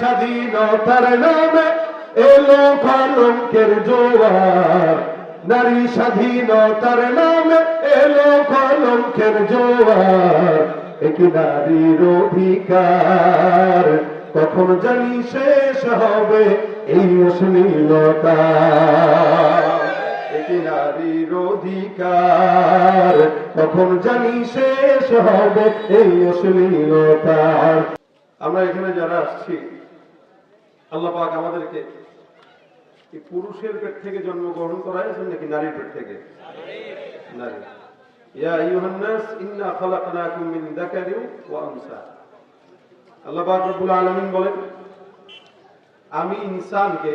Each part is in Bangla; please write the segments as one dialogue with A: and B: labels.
A: স্বাধীনতার নামে এলো কলঙ্কের জোয়ার। নারী স্বাধীনতার নামে এলো কলঙ্কের জোয়ার। একটি নারীর অধিকার, কখন জানি শেষ হবে এই অশ্লীলতা। একটি নারীর অধিকার, কখন জানি শেষ হবে এই অশ্লীলতার আমরা এখানে যারা আসছি, আল্লাহ পাক আমাদেরকে পুরুষের পেট থেকে জন্মগ্রহণ করাইছেন নাকি নারীর পেট থেকে? নারী। ইয়া আইয়ুহান নাস ইন্না খালাকনাকুম মিন যাকারিন ওয়া উনসা আল্লাহ বলেন, আমি ইনসানকে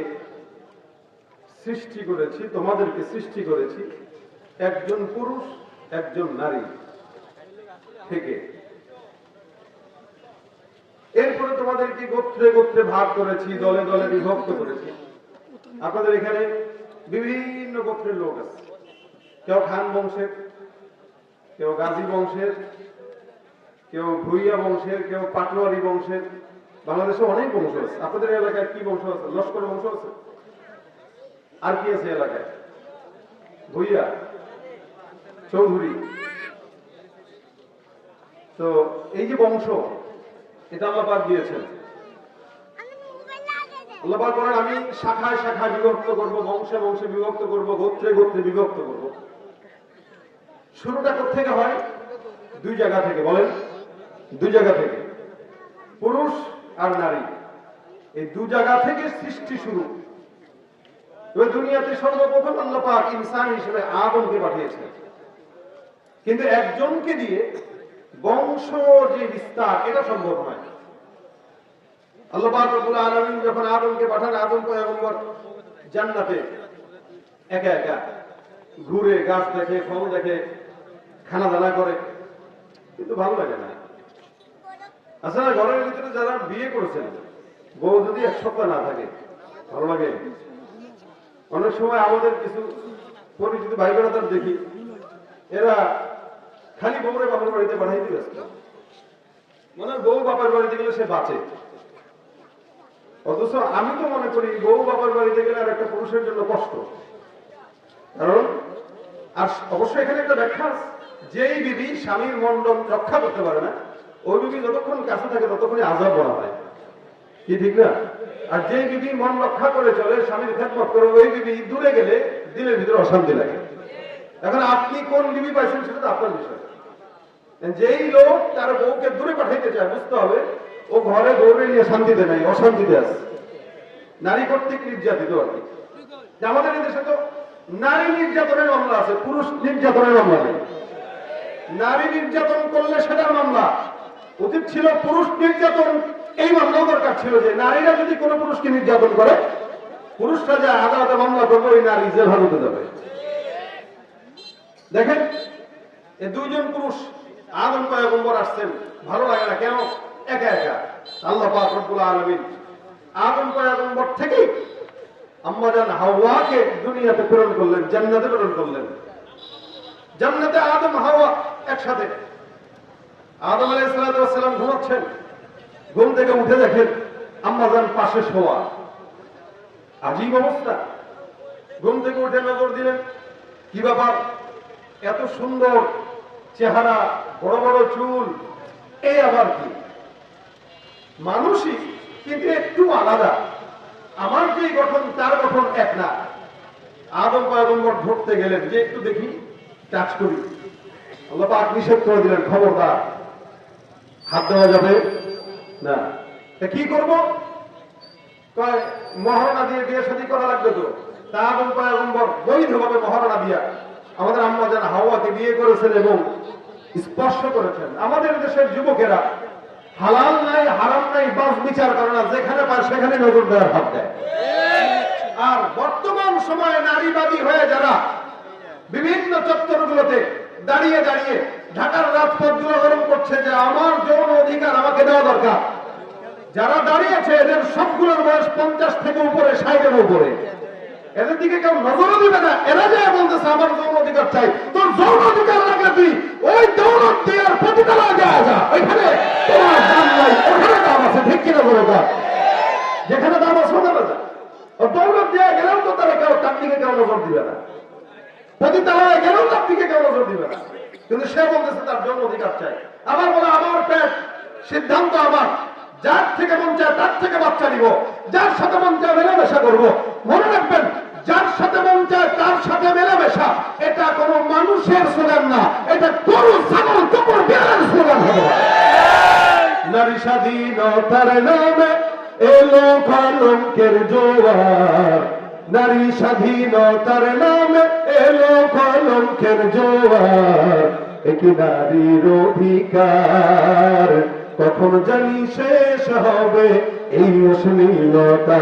A: সৃষ্টি করেছি, তোমাদেরকে সৃষ্টি করেছি একজন পুরুষ, একজন নারী থেকে। এরপরে তোমাদেরকে গোত্রে গোত্রে ভাগ করেছি, দলে দলে বিভক্ত করেছি? আপনাদের এখানে বিভিন্ন গোত্রের লোক আছে। কেউ খান বংশের, কেউ গাজী বংশের, কেউ ভুইয়া বংশের, কেউ পাটওয়ারি বংশের। বাংলাদেশে অনেক বংশ আছে। আপনাদের এলাকায় কি বংশ আছে? লস্কর বংশ আছে? আর কি আছে এলাকায়? ভুইয়া, চৌধুরী। তো এই যে বংশ এটা আল্লাহ পাক দিয়েছেন। আল্লাহ পাক বলেন, আমি শাখায় শাখায় বিভক্ত করব, বংশে বংশে বিভক্ত করব, গোত্রে গোত্রে বিভক্ত করব। শুরুটা থেকে হয়? দুই জায়গা থেকে, বলেন। দুই জায়গা থেকে। পুরুষ আর নারী। এই দু জায়গা থেকে সৃষ্টি শুরু। এবার দুনিয়াতে সর্বপ্রথম আল্লাহ পাক ইনসান হিসেবে আদমকে পাঠিয়েছেন। কিন্তু একজনকে দিয়ে বংশ যে বিস্তার, এটা সম্ভব নয়। আল্লাহ পাক রব্বুল যখন আদমকে পাঠান, আদম পয়গম্বর জান্নাতে একা একা ঘুরে গাছ দেখে, ফল দেখে, খানা দানা করে। কিন্তু ভালো লাগে না। আসলে ঘরের ভিতরে যারা বিয়ে করেছেন, বউ যদি এক সপ্তাহ না থাকে, ভালো লাগে? অনেক সময় আমাদের কিছু পরিচিত ভাই বোনেদের দেখি, এরা খালি বউরে বাপের বাড়িতে পাঠাইতে ব্যস্ত। মনে বউ বাপের বাড়িতে গেলে সে বাঁচে। অথচ আমি তো মনে করি বউ বাবার বাড়িতে গেলে আর একটা পুরুষের জন্য কষ্ট। কারণ, আর অবশ্যই এখানে একটা ব্যাখ্যা যেই বিধি স্বামীর মন্ডল রক্ষা করতে পারে না, ওই বিধি যতক্ষণ কাছে থাকে ততক্ষণই আজাব বলা হয়। কি ঠিক না? আর যেই বিধি মন রক্ষা করে চলে, স্বামীর খেদমত করে, ওই বিধি দূরে গেলে দিলের ভিতরে অশান্তি লাগে। এখন আপনি কোন বিবি পাইছেন সেটা তো আপনার বিষয়। যেই লোক তার বউকে দূরে পাঠাইতে চায়, বুঝতে হবে ও ঘরে দৌড়ে নিয়ে শান্তিতে নাই, অশান্তিতে আছে। নারী কর্তৃক নির্যাতিত আর কি। আমাদের দেশে তো নারী নির্যাতনের মামলা আছে, পুরুষ নির্যাতনের মামলা নেই। নারী নির্যাতন করলে সেটার মামলা। উচিত ছিল পুরুষ নির্যাতন, এই মামলাও দরকার ছিল যে নারীরা যদি কোনো পুরুষকে নির্যাতন করে, পুরুষরা যা আদালতে মামলা করবে, ওই নারী জেল হাজতে যাবে। দেখেন এই দুইজন পুরুষ, আদম পয়গম্বর আসছেন। ভালো লাগে না কেন? একা একা। আল্লাহ পাক আদম থেকে আম্মা জান হাওয়াকে দুনিয়াতে প্রেরণ করলেন, জান্নাতে প্রেরণ করলেন। জান্নাতে আদম, হাওয়া একসাথে। আদম আলাইহিস সালাম ঘুমাচ্ছেন, ঘুম থেকে উঠে দেখেন আম্মাজান পাশে শোয়া। আজীব অবস্থা। ঘুম থেকে উঠে নজর দিলেন, কি ব্যাপার? এত সুন্দর চেহারা, বড় বড় চুল এই আবার কি? মানুষই কিন্তু একটু আলাদা। আমার যে গঠন, তার গঠন এক না আদম পয়গম্বর ধরতে গেলেন, যে একটু দেখি, টাচ করি। পাক নিষেধ করে দিলেন, খবরদার। হাত দেওয়া যাবে? না। কি করব? কয় মহারণা দিয়ে বিয়ে শাদী করা লাগবে তো। তা আদম পয়গম্বর বৈধভাবে মহারণা দিয়া আমাদের আম্মা যেন হাওয়াকে বিয়ে করেছেন এবং স্পর্শ করেছেন। আমাদের দেশের যুবকেরা হালাল নাই, হারাম নাই, বাস বিচার করে না, যেখানে পায় সেখানে নজর দেওয়ার ভাব দেয়। আর বর্তমান সময়ে নারীবাদী হয়ে যারা বিভিন্ন চত্বরগুলোতে দাঁড়িয়ে দাঁড়িয়ে ঢাকার রাজপথগুলো গরম করছে যে আমার যৌন অধিকার আমাকে দেওয়া দরকার। যারা দাঁড়িয়েছে, এদের সবগুলোর বয়স পঞ্চাশ থেকে উপরে ষাটের উপরে। এদের দিকে কেউ নজরও দিবে না। এরা যায় বলতেছে, আমার যৌন অধিকার চাই। তোর যৌন অধিকার লাগে তুই ওই যা। ওইখানে তোমার দাম নাই। ওখানে দাম আছে। ঠিক কিনা বলো যেখানে দাম আছে ওখানে যা গেলেও তো তারা কেউ তার দিকে কেউ নজর দিবে না। গেলেও তার দিকে কেউ নজর দিবে না। কিন্তু সে বলতেছে, তার জন্ম অধিকার চাই। আবার বলে, আমার পেট সিদ্ধান্ত আমার। যার থেকে মন চায় তার থেকে বাচ্চা নিব। যার সাথে মন চায় মেলামেশা করব। মনে যার সাথে মন চায়, তার সাথে মেলামেশা। এটা কোনো মানুষের স্লোগান না, এটা গরু, ছাগল, কুকুর বিড়ালের স্লোগান হবে। নারী স্বাধীনতার নামে এলো কলঙ্কের জোয়ার। নারী স্বাধীনতার নামে এলো কলঙ্কের জোয়ার। একই নারীর অধিকার, কখন জানি শেষ হবে এই অশ্লীলতা।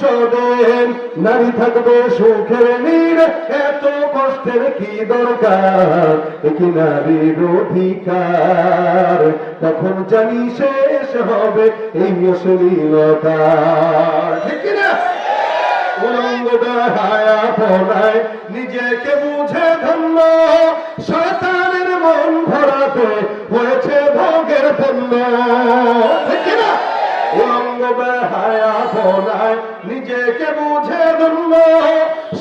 A: সংসদে নারী থাকবে সুখের নীর। এত কষ্টের কি দরকার? কি নারীর অধিকার? তখন জানি শেষ হবে এই অশ্লীলতা। ঠিক না নিজেকে বুঝে ধন্য। শয়তানের মন ভরাতে হয়েছে ভোগের উলঙ্গ নিজেকে বুঝে ধন্য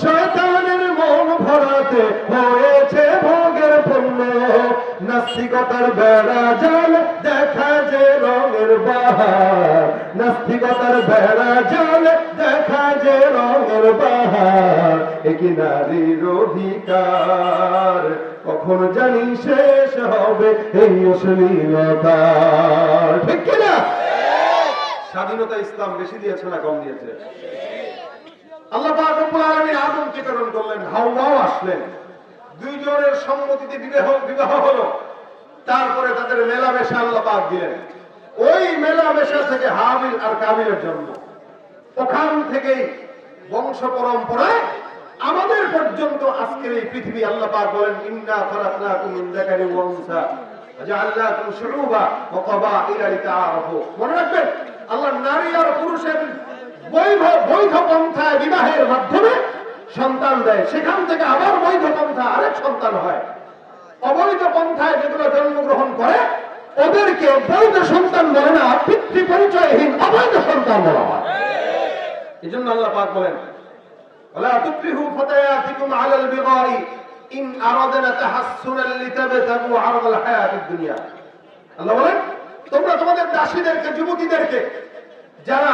A: শয়তানের মন ভরাতে হয়েছে ভোগের পণ্য। নাস্তিকতার বেড়া জাল দেখা যে রঙের বাহার। নাস্তিকতার বেড়া জাল দেখা যে রঙের বাহার। একই নারীর অধিকার? কখন জানি শেষ হবে এই অশ্লীলতা ঠিক কিনা? স্বাধীনতা ইসলাম বেশি দিয়েছে না কম দিয়েছে? আল্লাহ আদমকে প্রেরণ করলেন, হাওয়াও আসলেন। দুইজনের সম্মতিতে বিবাহ বিবাহ হলো। তারপরে তাদের মেলামেশা আল্লাহ পাক দিলেন। ওই মেলামেশা থেকে হাবিল আর কাবিলের জন্ম। ওখান থেকেই বংশ পরম্পরায় আমাদের পর্যন্ত আজকের এই পৃথিবী আল্লাহ পাক বলেন, ইন্না খালাকনাকুম মিন যাকারি ওয়া উনসা ওয়াজআলনাকুম শুউবা ওয়া ক্বাবাইলা লিতাআরাফু মনে রাখবেন আল্লাহ নারী আর পুরুষের বৈধ বৈধ পন্থায় বিবাহের মাধ্যমে সন্তান দেয় সেখান থেকে আবার বৈধ পন্থা আরেক সন্তান হয় অবৈধ পন্থায় যেগুলো জন্মগ্রহণ করে ওদেরকে বৈধ সন্তান বলে না পিতৃ পরিচয়হীন অবৈধ সন্তান বলা হয় এই জন্য আল্লাহ পাক বলেন ولا تكرهوا فتياتكم على البغاء إن أردنا تحسنا لتبتغوا عرض الحياة الدنيا আল্লাহ বলেন তোমরা তোমাদের দাসীদেরকে, যুবতীদেরকে, যারা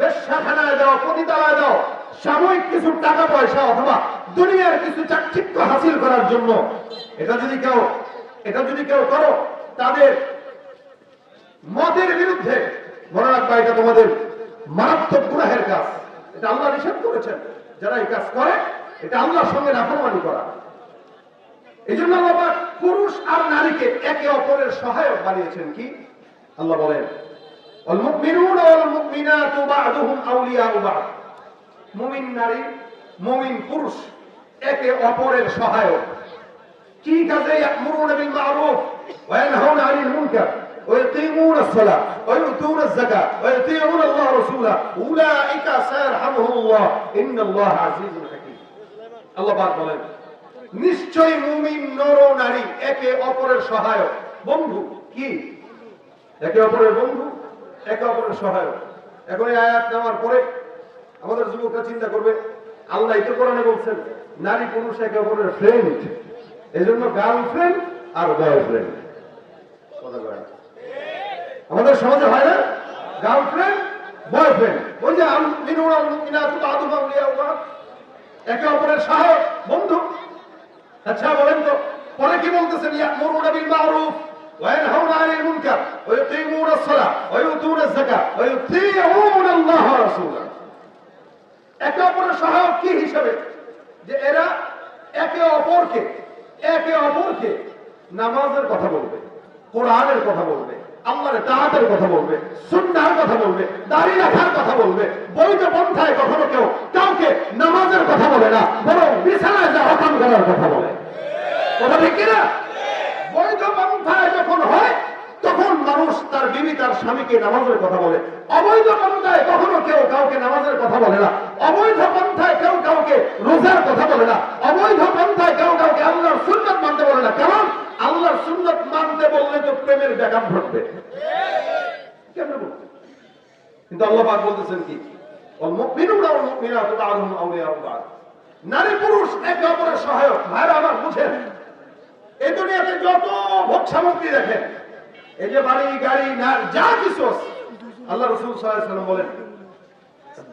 A: বেশ্যাখানায় দাও পতিতালয় দাও সাময়িক কিছু টাকা পয়সা অথবা দুনিয়ার কিছু চাকচিক্য হাসিল করার জন্য, এটা যদি কেউ, এটা যদি কেউ করো, তাদের মতের বিরুদ্ধে, মনে রাখবা, এটা তোমাদের মারাত্মক গুনাহের কাজ। এটা আল্লাহ নিষেধ করেছেন, যারা এই কাজ করে, এটা আল্লাহর সঙ্গে নাফরমানি করা। এই জন্য পুরুষ আর নারীকে একে অপরের সহায়ক বানিয়েছেন কি? আল্লাহ বলেন والمؤمنون والمؤمنات بعضهم أولياء بعض মুমিন নারী মুমিন পুরুষ একে অপরের সহায়ক কি কাজে يأمرون بالمعروف وينهون عن المنكر ويقيمون الصلاة ويؤتون الزكاة ويطيعون الله ورسوله أولئك سيرحمهم الله إن الله عزيز حكيم আল্লাহ পাক বলেন নিশ্চয় মুমিন নর নারী একে অপরের সহায়ক বন্ধু কি একে অপরের বন্ধু, একে অপরের সহায়ক। এখন এই আয়াত নেওয়ার পরে আমাদের যুবকরা চিন্তা করবে, আল্লাহ তো কোরআনে বলছেন, নারী পুরুষ একে অপরের ফ্রেন্ড এই জন্য গার্লফ্রেন্ড আর বয়ফ্রেন্ড কথা আমাদের সমাজে হয় না? গার্লফ্রেন্ড বয়ফ্রেন্ড ওই যে একে অপরের সহায়ক, বন্ধু। আচ্ছা বলেন তো, পরে কি বলতেছেন? ইয়ামুরুনা বিল মারুফ। وينهون عن المنكر ويقيمون الصلاة ويؤتون الزكاة ويطيعون الله ورسوله একে অপরের সহায়ক কি হিসাবে যে এরা একে অপরকে একে অপরকে নামাজের কথা বলবে কোরআনের কথা বলবে আল্লাহর তাহাতের কথা বলবে সুন্নার কথা বলবে দাড়ি রাখার কথা বলবে বৈধ পন্থায় কখনো বলে না বরং বিছানায় যা হকাম করার কথা বলে কথা ঠিক কিনা বৈধ যখন হয়, তখন মানুষ তার বিবি তার স্বামীকে নামাজের কথা বলে। অবৈধ পন্থায় কখনো কেউ কাউকে নামাজের কথা বলে না। অবৈধ পন্থায় কেউ কাউকে রোজার কথা বলে না। অবৈধ পন্থায় কেউ কাউকে আল্লাহর সুন্নত মানতে বলে না। কারণ আল্লাহর সুন্নত মানতে বললে তো প্রেমের ব্যাঘাত ঘটবে। কিন্তু আল্লাহ বলতেছেন কি? নারী পুরুষ একে অপরের সহায়ক। ভাইরা আমার বুঝেন এই দুনিয়াতে যত ভোগ সামগ্রী দেখেন, এই যে বাড়ি, গাড়ি যা কিছু আল্লাহ রসুল সাল্লাম বলেন,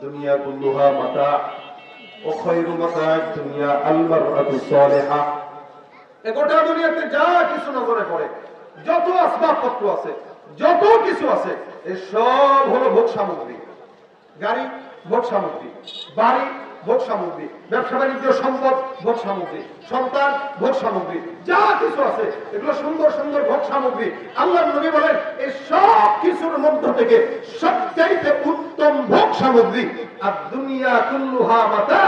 A: দুনিয়া কুল্লুহা মাতা আছে, যত সব হলো ভোগ সামগ্রী। গাড়ি, ভোগ সামগ্রী। বাড়ি ভোগ সামগ্রী ব্যবসা বাণিজ্য সম্পদ ভোগ সামগ্রী সন্তান ভোগ সামগ্রী যা কিছু আছে এগুলো সুন্দর সুন্দর ভোগ সামগ্রী। আল্লাহ নবী বলেন এই সব কিছুর মধ্য থেকে সবচাইতে উত্তম ভোগ সামগ্রী আর দুনিয়া কুল্লুহা মাতা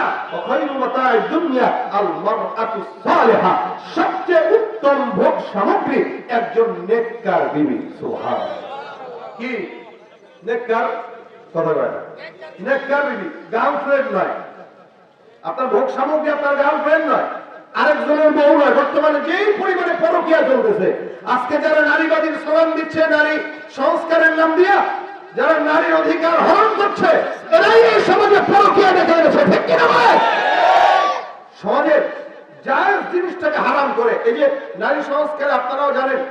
A: খায়রু মাতা'আদ দুনিয়া আল মারআতু সালিহা। সবচেয়ে উত্তম ভোগ সামগ্রী একজন নেককার বিবি সুবহানাল্লাহ। কি? নেককার? কথা কয় না। নেককার বিবি গার্লফ্রেন্ড নয়। আপনার ভোগ সামগ্রী আপনার গার্লফ্রেন্ড নয়, আরেকজনের বউ নয়। বর্তমানে যেই পরিমাণে পরকিয়া চলতেছে, আজকে যারা নারীবাদীর স্লোগান দিচ্ছে, নারী সংস্কারের নাম দিয়া যারা নারীর অধিকার হরণ করছে এই সমাজে পরকিয়া গেছে ঠিক ভাই জায়েজ জিনিসটাকে হারাম করে, এই যে নারী সংস্কারে আপনারাও জানেন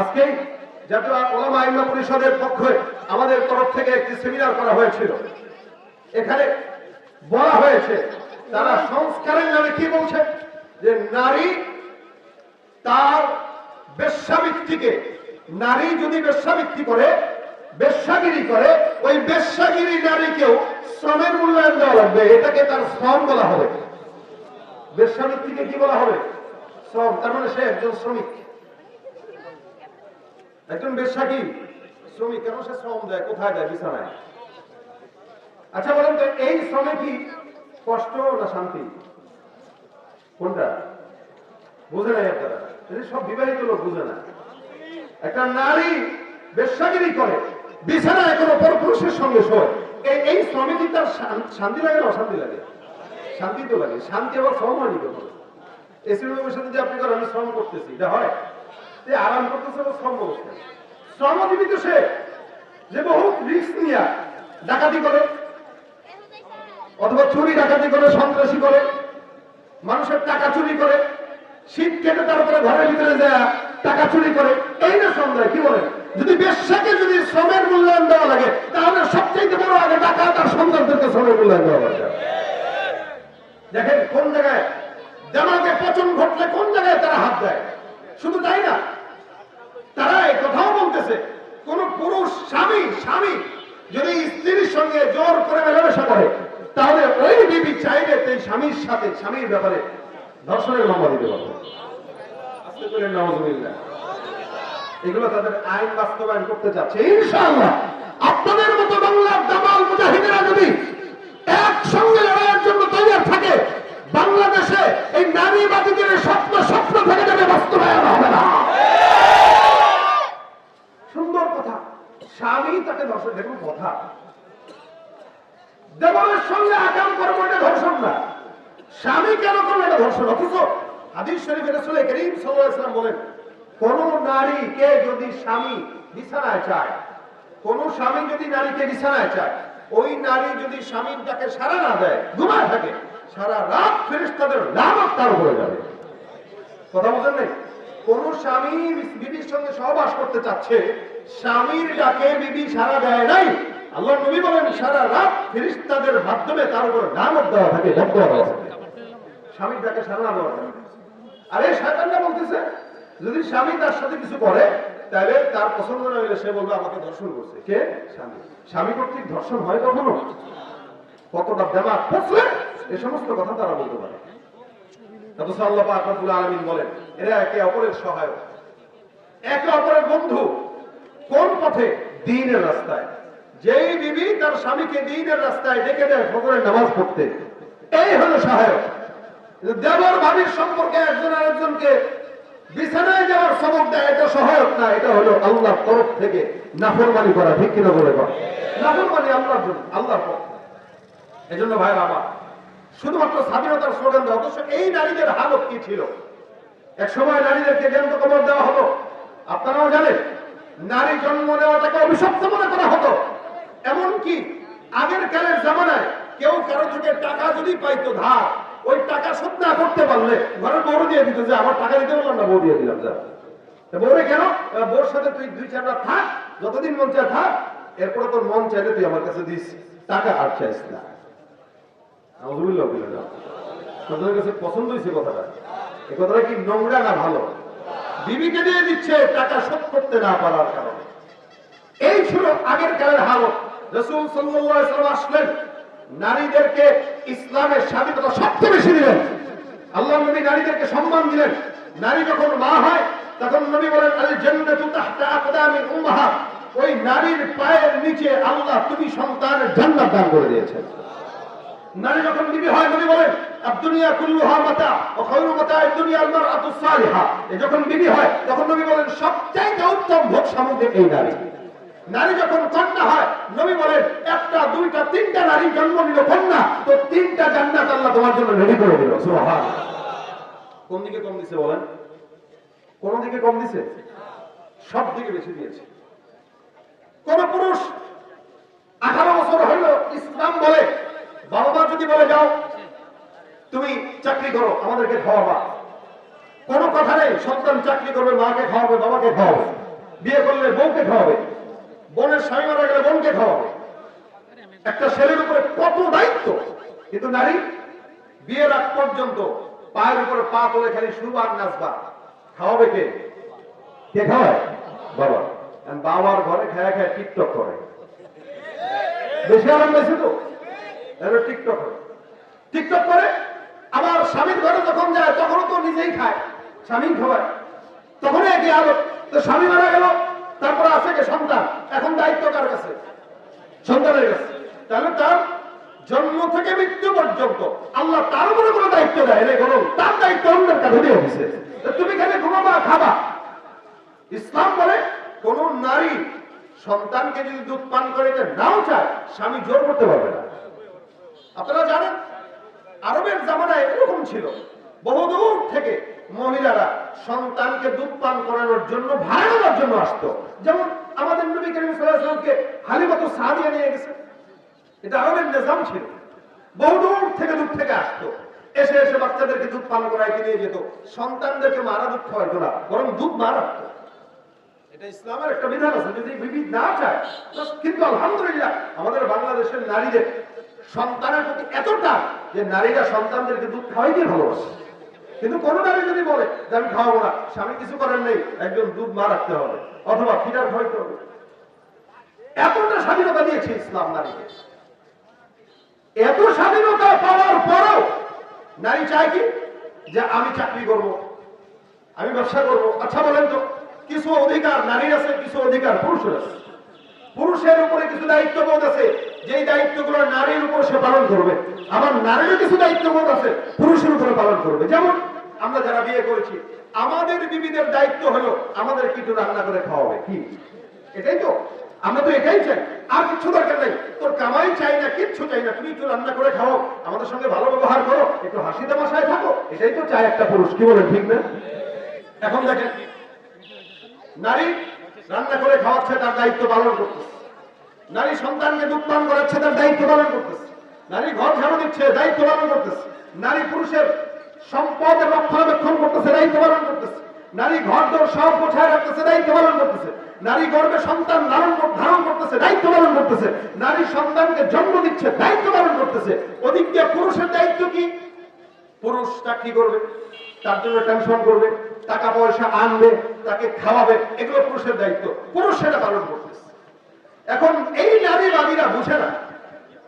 A: আজকে জাতীয় ওলামা আইমা পরিষদের পক্ষে আমাদের তরফ থেকে একটি সেমিনার করা হয়েছিল। এখানে বলা হয়েছে তারা সংস্কারের নামে কি বলছে? যে নারী তার বেশ্যাবৃত্তিকে, নারী যদি বেশ্যাবৃত্তি করে, বেশ্যাগিরি করে, ওই বেশ্যাগিরি নারীকেও শ্রমের মূল্যায়ন দেওয়া লাগবে, এটাকে তার শ্রম বলা হবে। বেশ্যাবৃত্তিকে কি বলা হবে? শ্রম, তার মানে সে একজন শ্রমিক। একজন বেশ্যা শ্রমিক, কেন সে শ্রম দেয়? কোথায় দেয়? বিছানায়। আচ্ছা বলেন তো, এই শ্রমে কি কষ্ট না শান্তি? কোনটা? বুঝে নাই আপনারা। সব বিবাহিত লোক বুঝে না। একটা নারী বেশ্যাগিরি করে, বিছানায় কোনো পরপুরুষের সঙ্গে শোয়। এই এই শ্রমে তার শান্তি লাগে না অশান্তি লাগে? শান্তি তো লাগে। শান্তি আবার শ্রম হয়নি কেন এসি রুমের সাথে যে আপনি আমি শ্রম করতেছি, এটা হয়? যে আরাম করতেছে ও শ্রম অবস্থা শ্রমজীবী তো সে, যে বহু রিস্ক নিয়ে, ডাকাতি করে। অথবা চুরি ডাকাতি করে, সন্ত্রাসী করে, মানুষের টাকা চুরি করে শীত কেটে তারপরে ঘরের ভিতরে যায় টাকা চুরি করে, এই না দেয় কি বলে? যদি বেশ্যাকে যদি শ্রমের মূল্যায়ন দেওয়া লাগে, তাহলে সবচেয়ে বড় আগে টাকা, তার সন্তানদেরকে শ্রমের মূল্যায়ন দেওয়া লাগে। দেখেন, কোন জায়গায় জামাকে পচন ঘটলে কোন জায়গায় তারা হাত দেয়? শুধু তাই না, তারা এই কথাও বলতেছে, কোন পুরুষ স্বামী স্বামী যদি স্ত্রীর সঙ্গে জোর করে মেলামেশা করে তাহলে ওই বিবি চাইলে সেই স্বামীর সাথে, স্বামীর ব্যাপারে ধর্ষণের মামলা দিতে পারবে। এগুলো তাদের আইন বাস্তবায়ন করতে চাচ্ছে ইনশাআল্লাহ। আপনাদের মতো বাংলার দামাল মুজাহিদেরা যদি একসঙ্গে লড়াইয়ের জন্য তৈরি থাকে, বাংলাদেশে এই নারীবাদীদের স্বপ্ন স্বপ্ন থেকে যাবে বাস্তবায়ন হবে না। সুন্দর কথা। স্বামী তাকে ধর্ষণ দেখুন কথা। দেবরের সঙ্গে আকাম করব এটা ধর্ষণ না। স্বামী কেন করল এটা ধর্ষণ? অথচ হাদিস শরীফের রসুল করিম সাল্লাল্লাহু বলেন, কোন নারীকে যদি স্বামী বিছানায় চায়, কোন স্বামী যদি নারীকে বিছানায় চায়, ওই নারী যদি স্বামীর ডাকে সারা না দেয়, ঘুমায় থাকে, সারা রাত ফেরেশতাদের লানত তার উপরে যাবে। কথা বলছেন নাই? কোন স্বামী বিবির সঙ্গে সহবাস করতে চাচ্ছে, স্বামীর ডাকে বিবি সারা দেয় নাই আল্লাহ নবী বলেন, সারা রাত ফেরিস্তাদের মাধ্যমে তার উপর নামত দেওয়া থাকে বদয়া দেওয়া থাকে স্বামীর ডাকে সারা দেওয়া থাকে আর এই শয়তানটা বলতেছে, যদি স্বামী তার সাথে কিছু করে, তাহলে তার পছন্দ না হলে সে বলবে, আমাকে ধর্ষণ করছে। কে? স্বামী। স্বামী কর্তৃক ধর্ষণ হয় কখনো? কতটা দেমাগ ফসলে এই সমস্ত কথা তারা বলতে পারে। অথচ আল্লাহ পাক রব্বুল আলামিন বলেন, এরা একে অপরের সহায়ক। একে অপরের বন্ধু। কোন পথে? দ্বীনের রাস্তায়। যেই বিবি তার স্বামীকে দ্বীনের রাস্তায় ডেকে দেয় ফজরের নামাজ পড়তে, এই হলো সহায়ক। দেবর ভাবির সম্পর্কে একজন আরেকজনকে বিছানায় যাওয়ার সবক দেয়, এটা সহায়ক না, এটা হলো আল্লাহর তরফ থেকে নাফরমানি করা, ঠিক কিনা বলে নাফরমানি আল্লাহর জন্য, আল্লাহর পক্ষ এই জন্য ভাই বাবা শুধুমাত্র স্বাধীনতার স্লোগান দেওয়া, অথচ এই নারীদের হালত কি ছিল? এক সময় নারীদেরকে জ্ঞান্ত কবর দেওয়া হতো। আপনারাও জানেন, নারী জন্ম নেওয়াটাকে অভিশপ্ত মনে করা হতো। এমনকি আগের কালের জামানায় কেউ কারও থেকে টাকা যদি পাইতো ধার, ওই টাকা শোধ না করতে পারলে ঘরের বড় দিয়ে দিত যে, আমার টাকা দিতে বললাম না, বউ দিয়ে দিলাম, যা। বউরে কেন? বউর সাথে তুই দুই চারটা থাক, যতদিন মন চায় থাক, এরপরে তোর মন চাইলে তুই আমার কাছে দিস। টাকা আর চাইস না। আপনাদের কাছে পছন্দ হয়েছে কথাটা। এই কথাটা কি নোংরা না ভালো? বিবিকে দিয়ে দিচ্ছে, টাকা শোধ করতে না পারার কারণে। এই ছিল আগের কালের হালত। রসুল সাল্লাম আসলেন। নারীদেরকে ইসলামের স্বাধীনতা সবচেয়ে বেশি দিলেন। আল্লাহ নবী নারীদেরকে সম্মান দিলেন। নারী যখন মা হয়, তখন নবী বলেন ওই নারীর পায়ের নিচে আল্লাহ তুমি সন্তানের দান করে দিয়েছেন। নারী যখন হয়, নবী বলেন আব্দুনিয়া কুল্লুহা মাতা ও খায়রু মাতা সালিহা। যখন বিবি হয়, তখন নবী বলেন, সবচাইতে উত্তম ভোগ সামগ্রী এই নারী। নারী যখন কন্যা হয়, নবী বলেন, একটা, দুইটা, তিনটা নারী জন্ম নিল কন্যা, তো তিনটা জান্নাত আল্লাহ তোমার জন্য রেডি করে দিল। কোন দিকে কম দিছে বলেন? কোন দিকে কম দিছে? সব দিকে বেশি দিয়েছে। কোন পুরুষ আঠারো বছর হইল ইসলাম বলে বাবা মা যদি বলে যাও, তুমি চাকরি করো, আমাদেরকে খাওয়াবা। কোনো কথা নেই, সন্তান চাকরি করবে, মাকে খাওয়াবে, বাবাকে খাওয়াবে। বিয়ে করলে বউকে খাওয়াবে। বোনের স্বামী মারা গেলে বোনকে খাওয়াবে। একটা ছেলের উপরে কত দায়িত্ব? কিন্তু নারী, বিয়ের আগ পর্যন্ত পায়ের উপরে পা তোলে খালি শুরু নাচবা। খাওয়াবে কে? কে খাওয়ায়? বাবা। বাবার ঘরে খায় খায় টিকটক করে। বেশি আরাম পেয়েছে তো। টিকটক করে। টিকটক করে, আবার স্বামীর ঘরে যখন যায়, তখনও তো নিজেই খায়। স্বামী খাওয়ায়। তখনই একই আলো তো স্বামী মারা গেল তারপরে আছে কে সন্তান? এখন দায়িত্ব কার কাছে? সন্তানের কাছে। তাহলে তার জন্ম থেকে মৃত্যু পর্যন্ত আল্লাহ তার উপরে কোনো দায়িত্ব দেয় না বরং তার দায়িত্ব অন্যের কাছে দিয়ে তো তুমি খালি ঘুমাবা, খাবা। ইসলাম বলে কোন নারী সন্তানকে যদি দুধ পান করিতে নাও চায়, স্বামী জোর করতে পারবে না। আপনারা জানেন, আরবের জামানায় এরকম ছিল। বহুদূর থেকে মহিলারা সন্তানকে দুধ পান করানোর জন্য ভাড়া দেওয়ার জন্য আসতো। যেমন আমাদের নবী করিম সাল্লাহামকে হালিমাত সাহায্য নিয়ে গেছে। এটা আরবের নিজাম ছিল। বহুদূর থেকে, দূর থেকে আসতো। এসে এসে বাচ্চাদেরকে দুধ পান করাইতে নিয়ে যেত? সন্তানদেরকে মারা দুধ খাওয়াইতো না, বরং দুধ মা রাখতো। এটা ইসলামের একটা বিধান আছে, যদি বিবি না চায় কিন্তু আলহামদুলিল্লাহ আমাদের বাংলাদেশের নারীদের সন্তানের প্রতি এতটা যে নারীরা সন্তানদেরকে দুধ খাওয়াইতে ভালোবাসে। কিন্তু কোন নারী যদি বলে যে আমি খাওয়াবো না, স্বামী কিছু করেন নেই, একজন দুধ মা রাখতে হবে, অথবা ফিডার খাওয়াইতে হবে এতটা স্বাধীনতা দিয়েছে ইসলাম নারীকে। এত স্বাধীনতা পাওয়ার পরেও নারী চায় কি? যে আমি চাকরি করব, আমি ব্যবসা করব। আচ্ছা বলেন তো, কিছু অধিকার নারীর আছে, কিছু অধিকার পুরুষের আছে। পুরুষের উপরে কিছু দায়িত্ববোধ আছে যেই দায়িত্বগুলো নারীর উপর সে পালন করবে, আবার নারীরও কিছু দায়িত্ববোধ আছে, পুরুষের উপরে পালন করবে। যেমন আমরা যারা বিয়ে করেছি, আমাদের বিবিদের দায়িত্ব হলো আমাদের কিছু রান্না করে খাওয়াবে। কি? এটাই তো। আমরা তো এটাই চাই। আর কিছু দরকার নেই। তোর কামাই চাই না, কিচ্ছু চাই না। তুমি একটু রান্না করে খাও। আমাদের সঙ্গে ভালো ব্যবহার করো। একটু হাসি তামাশায় থাকো। এটাই তো চায় একটা পুরুষ। কি বলেন, ঠিক না? এখন দেখেন, নারী রান্না করে খাওয়াচ্ছে, তার দায়িত্ব পালন করতেছে। নারী সন্তানকে দুধ পান করাচ্ছে, তার দায়িত্ব পালন করতেছে। নারী ঘর ঝাড়ু দিচ্ছে, দায়িত্ব পালন করতেছে। নারী পুরুষের সম্পদ রক্ষণাবেক্ষণ করতেছে, দায়িত্ব পালন করতেছে। নারী ঘর দোর সব গোছায় রাখতেছে, দায়িত্ব পালন করতেছে। নারী গর্ভে সন্তান কর- ধারণ করতেছে, দায়িত্ব পালন করতেছে। নারী সন্তানকে জন্ম দিচ্ছে, দায়িত্ব পালন করতেছে। ওদিক দিয়ে পুরুষের দায়িত্ব কি? পুরুষ চাকরি করবে? তার জন্য টেনশন করবে, টাকা পয়সা আনবে, তাকে খাওয়াবে, এগুলো পুরুষের দায়িত্ব। পুরুষ সেটা পালন করতেছে এখন এই নারীবাদীরা বুঝে না।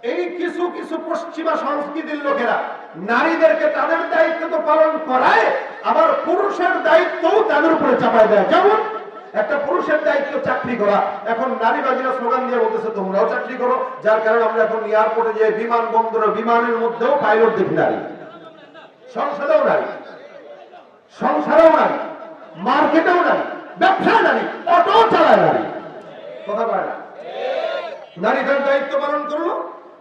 A: এই কিছু কিছু পশ্চিমা সংস্কৃতির লোকেরা নারীদেরকে তাদের দায়িত্ব তো পালন করায়, আবার পুরুষের দায়িত্বও তাদের উপরে চাপায় দেয়। যেমন একটা পুরুষের দায়িত্ব চাকরি করা। এখন নারীবাদীরা স্লোগান দিয়ে বলতেছে, তোমরাও চাকরি করো। যার কারণে আমরা এখন এয়ারপোর্টে যে বিমান বন্দরে বিমানের মধ্যেও পাইলট দেখি নারী। সংসদেও নারী। সংসারেও নারী। মার্কেটেও নারী। ব্যবসায় নারী। অটো চালায় নারী। কথা বলে না। নারী তার দায়িত্ব পালন করল,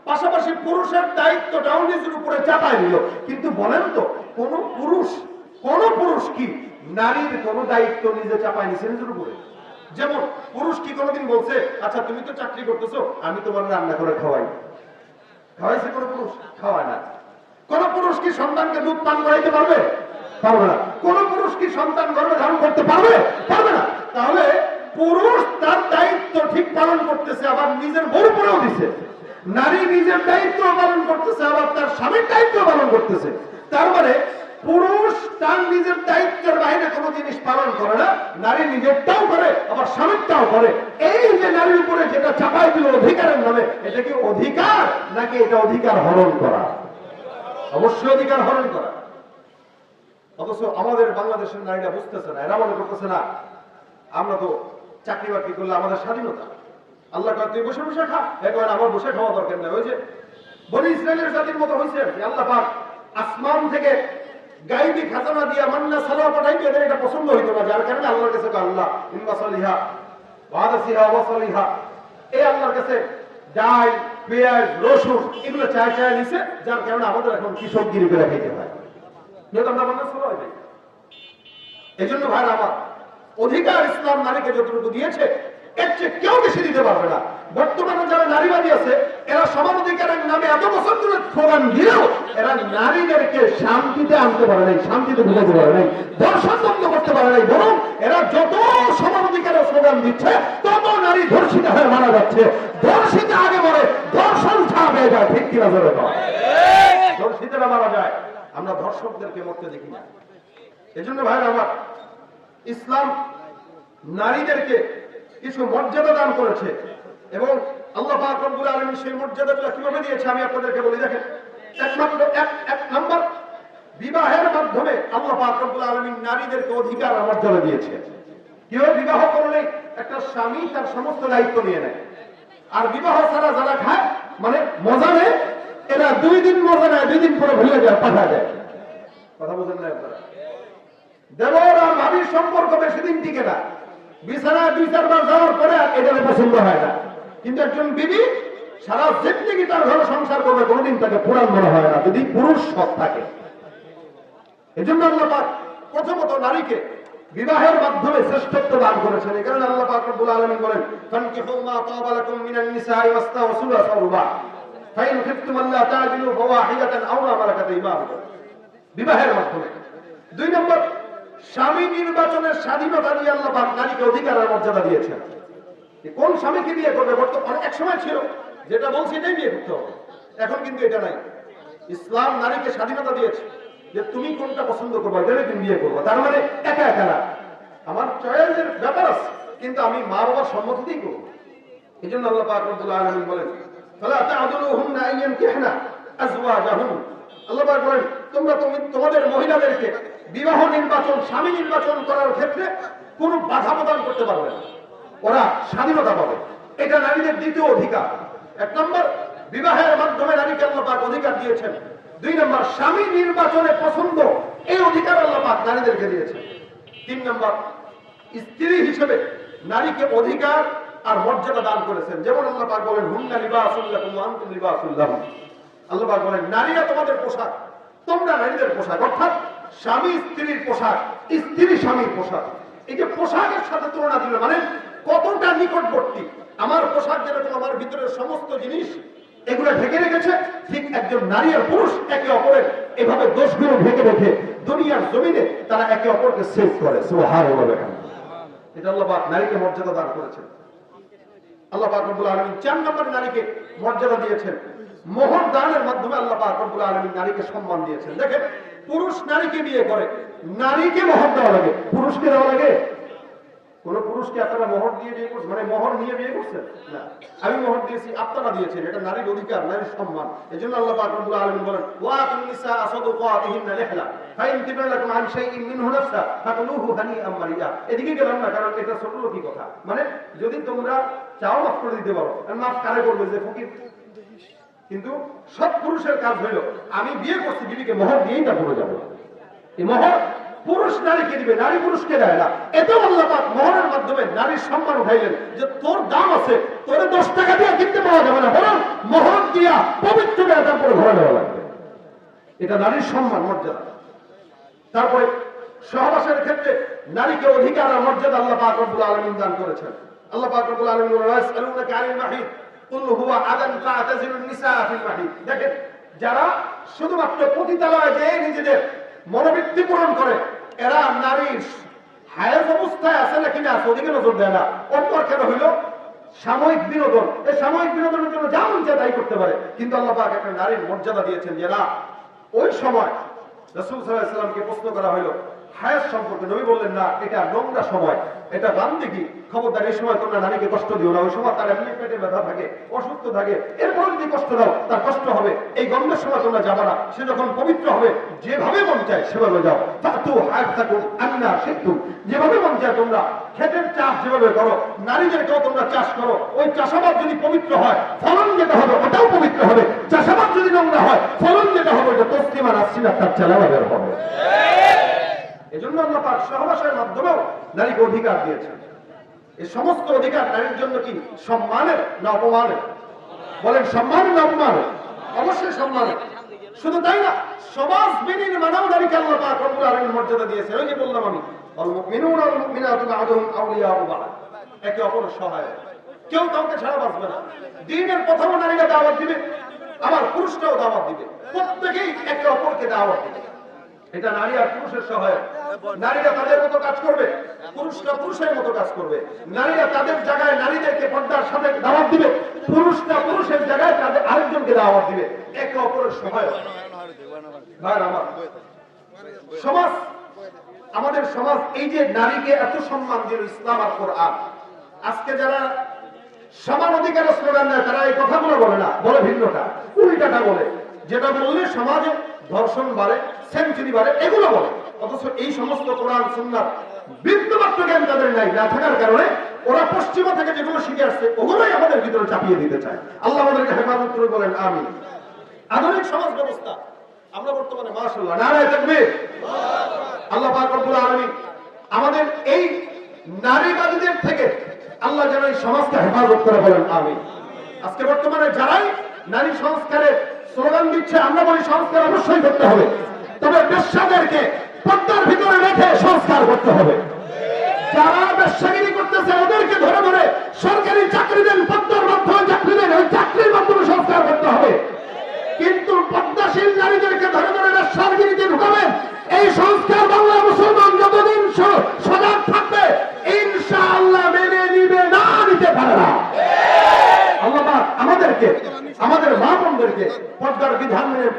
A: পাশাপাশি পুরুষের দায়িত্বটাও নিজের উপরে চাপায় দিল। কিন্তু বলেন তো, কোন পুরুষ কোন পুরুষ কি নারীর কোন দায়িত্ব নিজে চাপায় নিছে নিজের উপরে? যেমন, পুরুষ কি কোনোদিন বলছে আচ্ছা তুমি তো চাকরি করতেছো, আমি তোমার রান্না করে খাওয়াই। খাওয়াইছে কোন পুরুষ? খাওয়ায় না। কোন পুরুষ কি সন্তানকে দুধ পান করাইতে পারবে? পারবে না। কোন পুরুষ কি সন্তান গর্ভে ধারণ করতে পারবে? পারবে না। তাহলে পুরুষ তার দায়িত্ব ঠিক পালন করতেছে, আবার নিজের বউ পরেও দিছে। নারী নিজের দায়িত্ব পালন করতেছে, আবার তার স্বামীর দায়িত্ব পালন করতেছে। তার মানে পুরুষ তার নিজের দায়িত্বের বাইরে কোনো জিনিস পালন করে না, নারী নিজেরটাও করে, আবার স্বামীরটাও করে। এই যে নারীর উপরে যেটা চাপাই দিল অধিকারের নামে, এটা কি অধিকার নাকি এটা অধিকার হরণ করা? অবশ্যই অধিকার হরণ করা। অথচ আমাদের বাংলাদেশের নারীরা বুঝতেছে না, এরা মনে করতেছে না, আমরা তো চাকরি বাকরি করলে আমাদের স্বাধীনতা। আল্লাহ কয়, তুই বসে বসে খা। এখন আমার বসে খাওয়া দরকার নেই। ওই যে বনি ইসরায়েলের জাতির মতো হয়েছে আল্লাহ পাক আসমান থেকে গাইবি খাজানা দিয়া মান্না সালাহ পাঠাইতে এদের এটা পছন্দ হইতো না। যার কারণে আল্লাহর কাছে আল্লাহ ইনবা সালিহা ওয়াদাসিহা ওয়াসালিহা এই আল্লাহর কাছে ডাল, পেঁয়াজ, রসুন এগুলো চায় চায় নিছে, যার কারণে আমাদের এখন কৃষকগিরি করে খাইতে হয়। যেহেতু আমরা বাংলা সবাই যাই এই জন্য ভাই আমার অধিকার ইসলাম নারীকে যতটুকু দিয়েছে, এর চেয়ে কেউ বেশি দিতে পারবে না। বর্তমানে যারা নারীবাদী আছে, এরা সমান অধিকারের নামে এত বছর ধরে স্লোগান দিলেও এরা নারীদেরকে শান্তিতে আনতে পারে নাই, শান্তিতে ঢুকাতে পারে নাই দর্শন বন্ধ করতে পারে নাই। বরং এরা যত সমান অধিকারের স্লোগান দিচ্ছে, তত নারী ধর্ষিত হয়ে মারা যাচ্ছে। ধর্ষিত আগে মরে, ধর্ষণ ছাড়া হয়ে যায় ঠিক কিনা ধরে ধর্ষিতরা মারা যায়, আমরা ধর্ষকদেরকে মরতে দেখি না। এজন্য ভাই আমার ইসলাম নারীদেরকে কিছু মর্যাদা দান করেছে এবং আল্লাহ পাক রব্বুল আলামিন সেই মর্যাদাগুলো কীভাবে দিয়েছে আমি আপনাদেরকে বলি, দেখেন, একমাত্র এক এক নাম্বার, বিবাহের মাধ্যমে আল্লাহ পাক রব্বুল আলামিন নারীদেরকে অধিকার মর্যাদা দিয়েছে। কেউ বিবাহ করলে একটা স্বামী তার সমস্ত দায়িত্ব নিয়ে নেয়। আর বিবাহ ছাড়া যারা খায় মানে মজা নেয়, এরা দুই দিন মজা নেয়, দুই দিন পরে ভুলে যায় পাঠা যায় কথা বুঝেন না আপনারা? দেবর ভাবির সম্পর্ক বেশি দিন টিকে না। বিছানায় দুই, চারবার যাওয়ার পরে এটারে পছন্দ হয় না। কিন্তু একজন বিবি সারা জিন্দগি তার ঘরে সংসার করবে, কোনোদিন তাকে পুরান মনে হয় না, যদি পুরুষ সৎ থাকে। এজন্য আল্লাহ পাক প্রথমত নারীকে বিবাহের মাধ্যমে শ্রেষ্ঠত্ব দান করেছেন। এই কারণে আল্লাহ পাক রব্বুল আলামিন বলেন, ফানকিহু মা তাবা মিনান নিসাই ওয়াস্তাওসুল সারবা ফাইন খিফতুম আল্লা তাজিলু ফাওয়াহিদাতান আও মা মালাকাত ঈমানুকুম বিবাহের মাধ্যমে। দুই নম্বর স্বামী নির্বাচনের স্বাধীনতা দিয়ে আল্লাহ পাক নারীকে অধিকার আর মর্যাদা দিয়েছেন। কোন স্বামীকে বিয়ে করবে? বর্তমানে এক সময় ছিল। যেটা বলছে এটাই বিয়ে করতে হবে। এখন কিন্তু এটা নাই। ইসলাম নারীকে স্বাধীনতা দিয়েছে যে তুমি কোনটা পছন্দ করবে এটাই তুমি বিয়ে করব। তার মানে একা একা না। আমার চয়েসের ব্যাপার আছে, কিন্তু আমি মা বাবার সম্মতিতেই করব। এই জন্য আল্লাহ পাক রব্বুল আলামিন বলেন, ফালা তা'দুলুহুন্না আইয়ান কিহনা আজওয়াজাহুম আল্লাহ পাক বলেন, তোমরা তুমি তোমাদের মহিলাদেরকে বিবাহ নির্বাচন, স্বামী নির্বাচন করার ক্ষেত্রে কোনো বাধা প্রদান করতে পারবে না। ওরা স্বাধীনতা পাবে। এটা নারীদের দ্বিতীয় অধিকার। এক নম্বর, বিবাহের মাধ্যমে নারীকে আল্লাপাক অধিকার দিয়েছেন। দুই নম্বর, স্বামী নির্বাচনে পছন্দ, এই অধিকার আল্লাহ পাক নারীদেরকে দিয়েছেন। তিন নম্বর, স্ত্রী হিসেবে নারীকে অধিকার আর মর্যাদা দান করেছেন। যেমন আল্লাহ পাক বলেন, হুন্না লিবাসুল্লাকুম ওয়া আনতুম আল্লাহ পাক বলেন, নারীরা তোমাদের পোশাক তোমরা নারীদের পোশাক, অর্থাৎ স্বামী স্ত্রীর পোশাক, স্ত্রী স্বামীর পোশাক। এই যে পোশাকের সাথে তুলনা দিল মানে কতটা নিকটবর্তী। আমার পোশাক যেরকম আমার ভিতরের সমস্ত জিনিস, এগুলো ঢেকে রেখেছে, ঠিক একজন নারী আর পুরুষ একে অপরের এভাবে দোষগুলো ঢেকে রেখে দুনিয়ার জমিনে তারা একে অপরকে সেভ করে। সুবহানাল্লাহ। এটা আল্লাহ নারীকে মর্যাদা দান করেছেন। আল্লাহ পাক রব্বুল আলামিন চার নম্বর নারীকে মর্যাদা দিয়েছেন। মোহর দানের মাধ্যমে আল্লাহ পাক রব্বুল আলামিন নারীকে সম্মান দিয়েছেন। দেখেন, পুরুষ নারীকে বিয়ে করে, নারীকে মোহর দেওয়া লাগে। পুরুষকে দেওয়া লাগে? কোন পুরুষকে আপনারা মোহর দিয়ে বিয়ে করছেন? মানে মোহর নিয়ে বিয়ে করছেন? না। আমি মোহর দিয়েছি, আপনারা দিয়েছেন। এটা নারীর অধিকার, নারীর সম্মান। এই জন্য আল্লাহ পাক রব্বুল আলামিন বলেন ওয়া তুনিসা আসাদুকাতিহিন্না লিহলা। ফাইন তিবালাকুম আন শাইইন ফাকুলুহু এদিকে গেলাম না, কারণ এটা ছোট লোকই কথা। মানে যদি তোমরা চাও, মাফ করে দিতে পারো। মাফ কারে করবে যে ফকির? কিন্তু সব পুরুষের কাজ হইল। আমি বিয়ে করছি বিবিকে মোহর দিয়েই তারপরে যাব। এই মোহর পুরুষ নারীকে দিবে? নারী পুরুষকে দেয় না? এতেও আল্লাহ পাক মোহরের মাধ্যমে নারীর সম্মান উঠাইলেন যে তোর দাম আছে, তোর দশ টাকা দিয়ে কিনতে পাওয়া যাবে না। বরং মোহর দিয়া পবিত্র দেয় তারপরে ঘরে দেওয়া লাগবে। এটা নারীর সম্মান, মর্যাদা। তারপরে সহবাসের ক্ষেত্রে নারীকে অধিকার আর মর্যাদা আল্লাহ পাক আলামিন দান করেছেন। আল্লাহ পাক আলামিন যারা শুধুমাত্র যে নিজেদের মনোবৃত্তি পূরণ করে, এরা নারীর অবস্থায় আছে নাকি না আছে ওদিকে নজর দেয় না। কেন হইল? সাময়িক বিনোদন। এই সাময়িক বিনোদনের জন্য যা মন তাই করতে পারে। কিন্তু আল্লাহ পাক একটা নারীর মর্যাদা দিয়েছেন যে না, ওই সময় রসুল সাল্লাহামকে প্রশ্ন করা হলো হায়াত সম্পর্কে নবী বললেন, না, এটা নোংরা সময়। এটা বান্দিগি। খবরদার, এই সময় তোমরা নারীকে কষ্ট দিও না। ওই সময় তার এমনি পেটে ব্যথা থাকে, অসুস্থ থাকে। এরপর যদি কষ্ট দাও, তার কষ্ট হবে। এই গন্ধের সময় তোমরা যাবা না। সে যখন পবিত্র হবে, যেভাবে মন চায় সেভাবে যাও। তাতু হায়াত থাকুন আন্না সেতু যেভাবে মন চায় তোমরা ক্ষেতের চাষ যেভাবে করো, নারীদেরকেও তোমরা চাষ করো। ওই চাষাবাদ যদি পবিত্র হয়, ফলন যেটা হবে, ওটাও পবিত্র হবে। চাষাবাদ যদি নোংরা হয়, ফলন যেটা হবে, ওটা তস্তিমা নাসিনা তার চালাবা বের হবে। এজন্য আল্লাহ পাক সহবাসের মাধ্যমেও নারীকে অধিকার দিয়েছেন। এই সমস্ত অধিকার নারীর জন্য কি সম্মানের না অপমানের? বলেন, সম্মানের না অপমানের? অবশ্যই সম্মানের। শুধু তাই না, সমাজ বিনীর মানব নারীকে আল্লাহ পাক রব্বুল আলামিন মর্যাদা দিয়েছে ওই যে বললাম আমি, আল মুমিনুনা ওয়াল মুমিনাতু বা'দুহুম আউলিয়াউ বা'দ একে অপরের সহায় কেউ কাউকে ছাড়া বাঁচবে না। দিনের প্রথম নারীরা দাওয়াত দিবে, আবার পুরুষরাও দাওয়াত দিবে। প্রত্যেকেই একে অপরকে দাওয়াত দিবে। এটা নারী আর পুরুষের সহায়ক। নারীরা তাদের মতো কাজ করবে, পুরুষরা পুরুষের মতো কাজ করবে। নারীরা তাদের জায়গায় নারীদেরকে পর্দার সাথে দাওয়াত দিবে, পুরুষরা পুরুষের জায়গায় তাদের আরেকজনকে দাওয়াত দিবে। একে অপরের আমার। সমাজ, আমাদের সমাজ, এই যে নারীকে এত সম্মান দিল ইসলাম আর কোরআন, আজকে যারা সমান অধিকারের স্লোগান দেয়, তারা এই কথাগুলো বলে না, বলে ভিন্নটা, উল্টাটা বলে। যেটা বললে সমাজে ধর্ষণ বাড়ে সেঞ্চুরি বাড়ে, এগুলো বলে। অথচ এই সমস্ত কোরআন সুন্নার বিন্দুমাত্র জ্ঞান তাদের নাই না থাকার কারণে ওরা পশ্চিমা থেকে যেগুলো শিখে আসছে, ওগুলোই আমাদের ভিতরে চাপিয়ে দিতে চায়। আল্লাহ আমাদেরকে হেফাজত করে বলেন আমি আধুনিক সমাজ ব্যবস্থা, আমরা বর্তমানে বলি সংস্কার অবশ্যই করতে হবে। তবে বেশ্যাদেরকে পর্দার ভিতরে রেখে সংস্কার করতে হবে। যারা ব্যবসাগিরি করতেছে, ওদেরকে ধরে ধরে সরকারি চাকরি দেন পদ্মার মাধ্যমে চাকরি দেন, ওই চাকরির মাধ্যমে সংস্কার করতে হবে। কিন্তু পদ্মাশীল নারীদেরকে ধরে ধরে ব্যবসাগিরিতে ঢুকাবেন এই সংস্কার বাংলা মুসলমান যতদিন সজাগ থাকবে, ইনশাআল্লাহ মেনে নিবে না, নিতে পারে না। আল্লাহ আমাদেরকে, আমাদের মা বোনদেরকে পর্দার বিধান মেনে